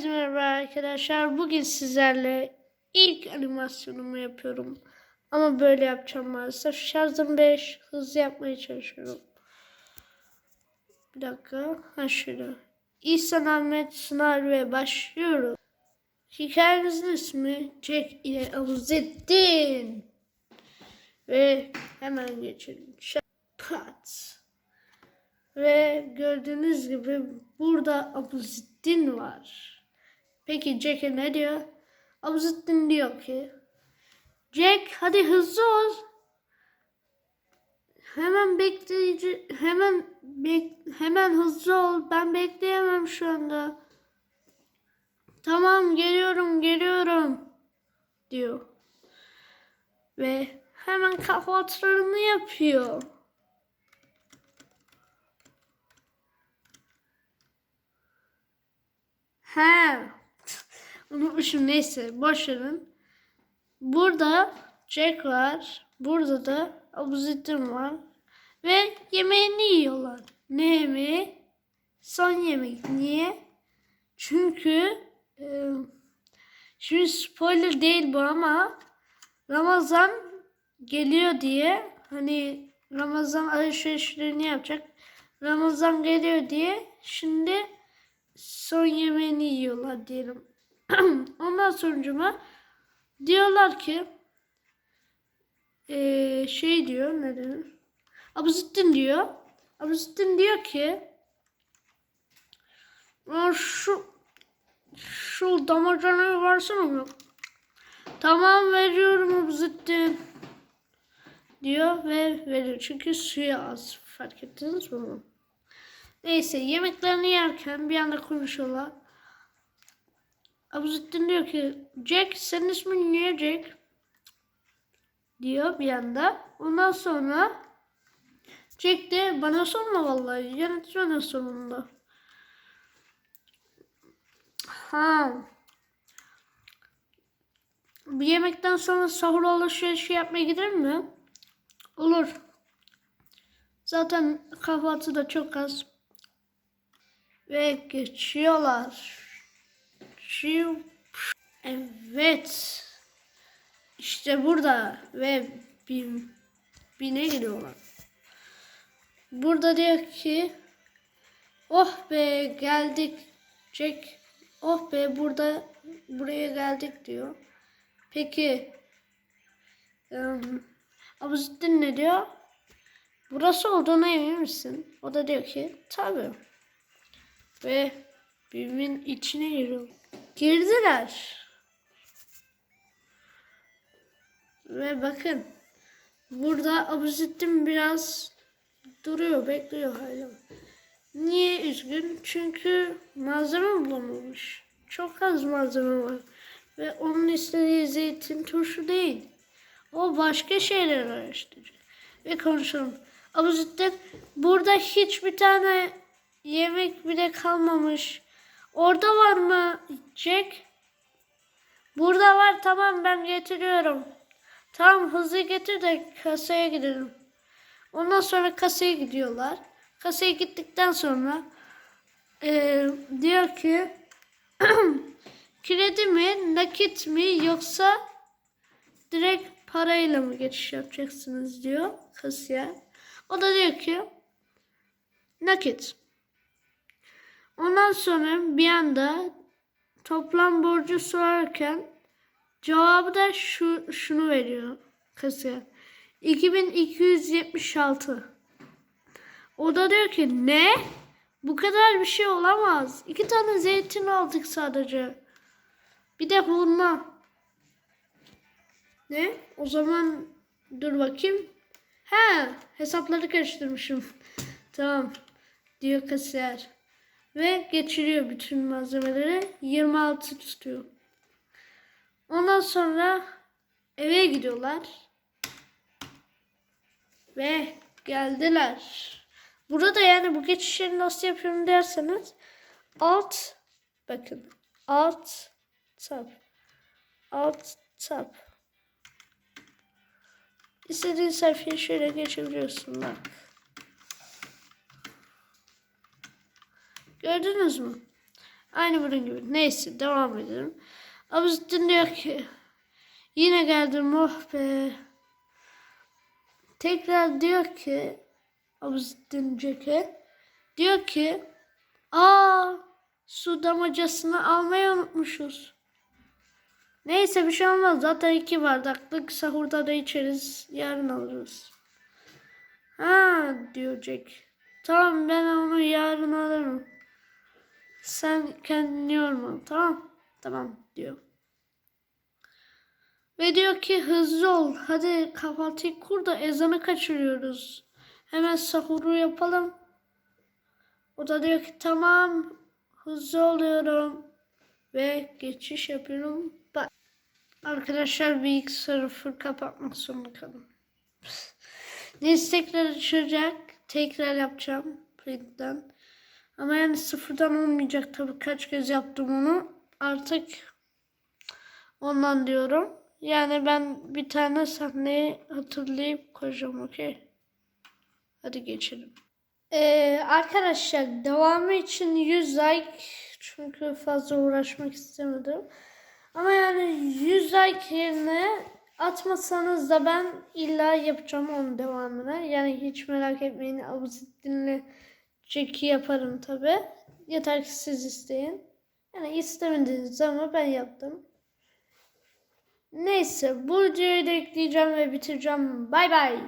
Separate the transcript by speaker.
Speaker 1: Herkese merhaba arkadaşlar. Bugün sizlerle ilk animasyonumu yapıyorum. Ama böyle yapacağım maalesef. Şarjım 5. Hızlı yapmaya çalışıyorum. Bir dakika. Ha şöyle. İhsan Ahmet Sınar ve başlıyoruz. Hikayemizin ismi Jack ile Abuzettin. Ve hemen geçelim. Pat. Ve gördüğünüz gibi burada Abuzettin var. Peki Jack'e ne diyor? Abuzettin diyor ki Jack hadi hızlı ol. Hemen bekleyici hemen bek, hemen hızlı ol. Ben bekleyemem şu anda. Tamam geliyorum geliyorum diyor. Ve hemen kahvaltılarını yapıyor. He. Unutmuşum neyse boş verin. Burada Jack var. Burada da Abuzettin var. Ve yemeğini yiyorlar. Ne yemeği? Son yemek. Niye? Çünkü e, şimdi spoiler değil bu ama Ramazan geliyor diye hani Ramazan alışverişlerini yapacak. Ramazan geliyor diye şimdi son yemeğini yiyorlar diyelim. Ondan sonucuma diyorlar ki eee, şey diyor ne denir? Abuzettin diyor. Abuzettin diyor ki "Aa, şu şu damacanayı versene mi? Tamam veriyorum Abuzettin diyor ve veriyor. Çünkü suyu az. Fark ettiniz mi? Neyse yemeklerini yerken bir anda konuşuyorlar. Abuzettin diyor ki Jack senin ismin niye Jack? Diyor bir anda. Ondan sonra Jack de bana sorma vallahi yönetmenin sonunda. Ha. Bir yemekten sonra sahur alışverişi yapmaya gidelim mi? Olur. Zaten kahvaltı da çok az. Ve geçiyorlar. Evet. İşte burada ve bir bine gidiyorlar. Burada diyor ki Oh be geldik Jack. Oh be burada buraya geldik diyor. Peki um, Abuzettin ne diyor? Burası olduğuna emin misin? O da diyor ki tabii. Ve birbirinin içine giriyor. Girdiler. Ve bakın. Burada Abuzettin biraz duruyor, bekliyor hala. Niye üzgün? Çünkü malzeme bulamamış. Çok az malzeme var. Ve onun istediği zeytin turşu değil. O başka şeyler araştıracak. Ve konuşalım. Abuzettin burada hiçbir tane yemek bile kalmamış. Orada var mı Jack? Burada var tamam ben getiriyorum. Tamam hızlı getir de kasaya gidelim. Ondan sonra kasaya gidiyorlar. Kasaya gittikten sonra eee, diyor ki kredi mi nakit mi yoksa direkt parayla mı geçiş yapacaksınız diyor kasiyer. O da diyor ki nakit. Ondan sonra bir anda toplam borcu sorarken cevabı da şu şunu veriyor kasiyer. 2276. O da diyor ki ne? Bu kadar bir şey olamaz. İki tane zeytin aldık sadece. Bir de hurma. Ne? O zaman dur bakayım. He, hesapları karıştırmışım. tamam. Diyor kasiyer. Ve geçiriyor bütün malzemeleri. 26 tutuyor. Ondan sonra eve gidiyorlar. Ve geldiler. Burada yani bu geçişleri nasıl yapıyorum derseniz alt bakın alt tab alt tab İstediğin sayfaya şöyle geçebiliyorsun bak. Gördünüz mü? Aynı bunun gibi. Neyse devam edelim. Abuzittin diyor ki yine geldim oh be. Tekrar diyor ki Abuzittin Ceke diyor ki aa su damacasını almayı unutmuşuz. Neyse bir şey olmaz. Zaten iki bardaklık sahurda da içeriz. Yarın alırız. Ha diyor Jack. Tamam ben onu yarın alırım. Sen kendini yorma. Tamam. Tamam diyor. Ve diyor ki hızlı ol. Hadi kahvaltıyı kur da ezanı kaçırıyoruz. Hemen sahuru yapalım. O da diyor ki tamam hızlı oluyorum. Ve geçiş yapıyorum. Bak. Arkadaşlar bilgisayarı full kapatmak zorunda kaldım. Neyse tekrar açacak. Tekrar yapacağım printten. Ama yani sıfırdan olmayacak tabii kaç kez yaptım onu. Artık ondan diyorum. Yani ben bir tane sahneyi hatırlayıp koyacağım okey. Hadi geçelim. Ee, arkadaşlar devamı için 100 like çünkü fazla uğraşmak istemedim. Ama yani 100 like yerine atmasanız da ben illa yapacağım onun devamını. Yani hiç merak etmeyin. Abuzittin'le Jack'i yaparım tabi. Yeter ki siz isteyin. Yani istemediniz ama ben yaptım. Neyse bu videoyu da ekleyeceğim ve bitireceğim. Bay bay.